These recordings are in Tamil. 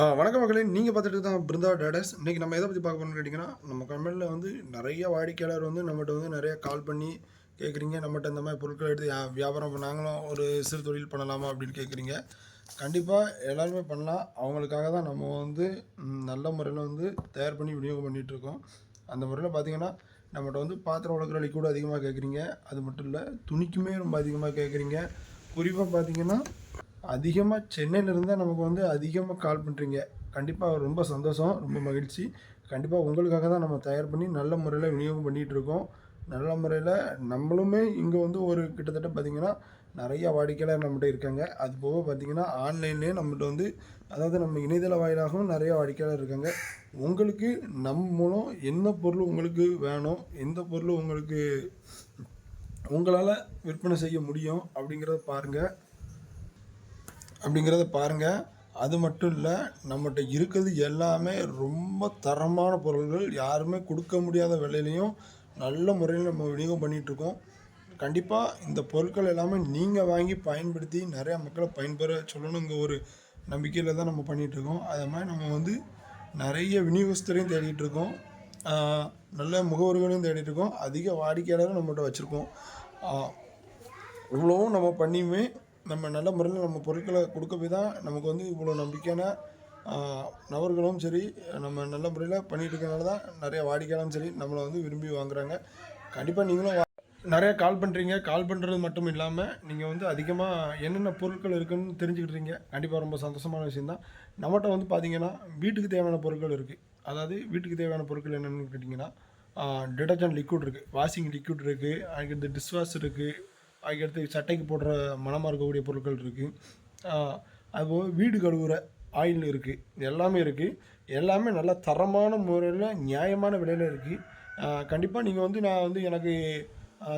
ஆ வணக்கம் மக்களே. நீங்கள் பார்த்துட்டு தான் பிருந்தா டேடஸ். இன்றைக்கி நம்ம எதை பற்றி பார்க்க போகிறோம்னு கேட்டிங்கன்னா நம்ம கம்பெனியில் வந்து நிறைய வாடிக்கையாளர் வந்து நம்மகிட்ட வந்து நிறைய கால் பண்ணி கேட்குறீங்க நம்மகிட்ட இந்த மாதிரி பொருட்கள் எடுத்து வியாபாரம் நாங்களும் ஒரு சிறு தொழில் பண்ணலாமா அப்படின்னு கேட்குறீங்க கண்டிப்பாக எல்லாருமே பண்ணலாம். அவங்களுக்காக தான் நம்ம வந்து நல்ல முறையில் வந்து தயார் பண்ணி விநியோகம் பண்ணிகிட்ருக்கோம் அந்த முறையில் பார்த்தீங்கன்னா நம்மகிட்ட வந்து பாத்திரம் வளர்க்குற கூட அதிகமாக கேட்குறீங்க அது மட்டும் இல்லை துணிக்குமே ரொம்ப அதிகமாக கேட்குறீங்க குறிப்பாக பார்த்தீங்கன்னா அதிகமாக சென்னையில் இருந்தால் நமக்கு வந்து அதிகமாக கால் பண்ணுறீங்க கண்டிப்பாக ரொம்ப சந்தோஷம் ரொம்ப மகிழ்ச்சி. கண்டிப்பாக உங்களுக்காக தான் நம்ம தயார் பண்ணி நல்ல முறையில் விநியோகம் பண்ணிகிட்டு இருக்கோம். நல்ல முறையில் நம்மளுமே இங்கே வந்து ஒரு கிட்டத்தட்ட பார்த்திங்கன்னா நிறையா வாடிக்கையாளர் நம்மகிட்ட இருக்காங்க. அது போக பார்த்திங்கன்னா ஆன்லைன்லேயே நம்மகிட்ட வந்து அதாவது நம்ம இணையதள வாயிலாகவும் நிறையா வாடிக்கையாளர் இருக்காங்க. உங்களுக்கு நம் மூலம் என்ன பொருள் உங்களுக்கு வேணும் எந்த பொருள் உங்களுக்கு உங்களால் விற்பனை செய்ய முடியும் அப்படிங்கிறத பாருங்கள் அப்படிங்கிறத பாருங்கள் அது மட்டும் இல்லை நம்மகிட்ட இருக்கிறது எல்லாமே ரொம்ப தரமான பொருள்கள். யாருமே கொடுக்க முடியாத விலையிலையும் நல்ல முறையில் நம்ம விநியோகம் பண்ணிகிட்ருக்கோம் கண்டிப்பாக இந்த பொருட்கள் எல்லாமே நீங்கள் வாங்கி பயன்படுத்தி நிறையா மக்களை பயன்பெற சொல்லணுங்கிற ஒரு நம்பிக்கையில் தான் நம்ம பண்ணிகிட்ருக்கோம் அது மாதிரி நம்ம வந்து நிறைய விநியோகஸ்தரையும் தேடிட்டுருக்கோம். நல்ல முகவர்களையும் தேடிட்டுருக்கோம். அதிக வாடிக்கையாளரும் நம்மகிட்ட வச்சுருக்கோம். இவ்வளவும் நம்ம பண்ணியுமே நம்ம நல்ல முறையில் நம்ம பொருட்களை கொடுக்க போய் தான் நமக்கு வந்து இவ்வளோ நம்பிக்கையான நபர்களும் சரி நம்ம நல்ல முறையில் பண்ணிட்டு இருக்கனால தான் நிறைய வாடிக்கையாளரும் சரி நம்மளை வந்து விரும்பி வாங்குறாங்க. கண்டிப்பாக நீங்களும் வா- கால் பண்ணுறீங்க கால் பண்ணுறது மட்டும் இல்லாமல் நீங்கள் வந்து அதிகமாக என்னென்ன பொருட்கள் இருக்குதுன்னு தெரிஞ்சுக்கிட்டீங்க கண்டிப்பாக ரொம்ப சந்தோஷமான விஷயந்தான் நம்மகிட்ட வந்து பார்த்தீங்கன்னா வீட்டுக்கு தேவையான பொருட்கள் இருக்குது அதாவது வீட்டுக்கு தேவையான பொருட்கள் என்னென்னு கேட்டிங்கன்னா டிடர்ஜென்ட் லிக்விட் இருக்குது வாஷிங் லிக்விட் இருக்குது அதுக்கடுத்து டிஷ்வாஷ் இருக்குது அதுக்கடுத்து சட்டைக்கு போடுற மனமாக இருக்கக்கூடிய பொருட்கள் இருக்குது அதுபோக வீடு கழுவுற ஆயில் இருக்குது எல்லாமே இருக்குது எல்லாமே நல்ல தரமான முறையில் நியாயமான விலையில் இருக்குது கண்டிப்பாக நீங்கள் வந்து நான் வந்து எனக்கு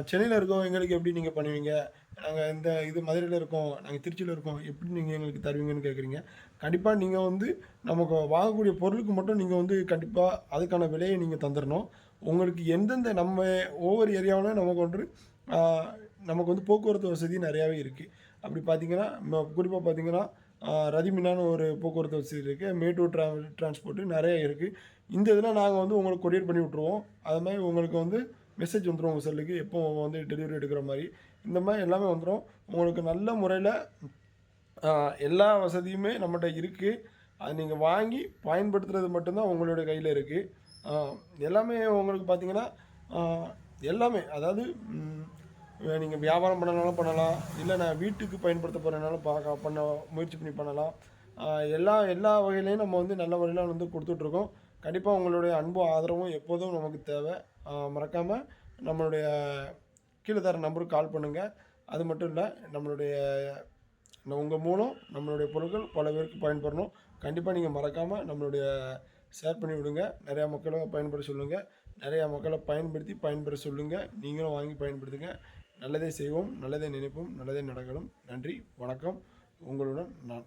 சென்னையில் இருக்கோம். எங்களுக்கு எப்படி நீங்கள் பண்ணுவீங்க? நாங்கள் இந்த இது மதுரையில் இருக்கோம். நாங்கள் திருச்சியில் இருக்கோம். எப்படி நீங்கள் எங்களுக்கு தருவீங்கன்னு கேட்குறீங்க கண்டிப்பாக நீங்கள் வந்து நமக்கு வாங்கக்கூடிய பொருளுக்கு மட்டும் நீங்கள் வந்து கண்டிப்பாக அதுக்கான விலையை நீங்கள் தந்துடணும் உங்களுக்கு எந்தெந்த நம்ம ஒவ்வொரு ஏரியாவிலும் நமக்கு ஒன்று நமக்கு வந்து போக்குவரத்து வசதி நிறையாவே இருக்குது அப்படி பார்த்தீங்கன்னா குறிப்பாக பார்த்தீங்கன்னா ஆஹ், ரதிமினான்னு ஒரு போக்குவரத்து வசதி இருக்குது மேட்டூர் ட்ரா டிரான்ஸ்போர்ட்டு நிறைய இருக்குது இந்த இதில் நாங்கள் வந்து உங்களுக்கு கொரியர் பண்ணி விட்ருவோம் அது மாதிரி உங்களுக்கு வந்து மெசேஜ் வந்துடும் உங்கள் செல்லுக்கு எப்போ வந்து டெலிவரி எடுக்கிற மாதிரி. இந்த மாதிரி எல்லாமே வந்துடும் உங்களுக்கு நல்ல முறையில் எல்லா வசதியுமே நம்மகிட்ட இருக்குது அது நீங்கள் வாங்கி பயன்படுத்துறது மட்டும்தான் உங்களுடைய கையில் இருக்குது எல்லாமே உங்களுக்கு பார்த்தீங்கன்னா எல்லாமே. அதாவது நீங்கள் வியாபாரம் பண்ணனாலும் பண்ணலாம். இல்லை நான் வீட்டுக்கு பயன்படுத்த போகிறனாலும் பார்க்க பண்ண முயற்சி பண்ணி பண்ணலாம். எல்லா எல்லா வகையிலையும் நம்ம வந்து நல்ல முறையில் வந்து கொடுத்துட்ருக்கோம் கண்டிப்பாக உங்களுடைய அன்பும் ஆதரவும் எப்போதும் நமக்கு தேவை. மறக்காமல் நம்மளுடைய கீழே தர நம்பருக்கு கால் பண்ணுங்கள் அது மட்டும் இல்லை நம்மளுடைய உங்கள் மூலம் நம்மளுடைய பொருட்கள் பல பேருக்கு பயன்படணும். கண்டிப்பாக நீங்கள் மறக்காமல் நம்மளுடைய ஷேர் பண்ணி விடுங்க. நிறையா மக்களை பயன்பட சொல்லுங்கள் நிறையா மக்களை பயன்படுத்தி பயன்பெற சொல்லுங்கள் நீங்களும் வாங்கி பயன்படுத்துங்க. நல்லதே செய்வோம் நல்லதே நினைப்போம் நல்லதே நடக்கணும். நன்றி வணக்கம். உங்களுடன் நான்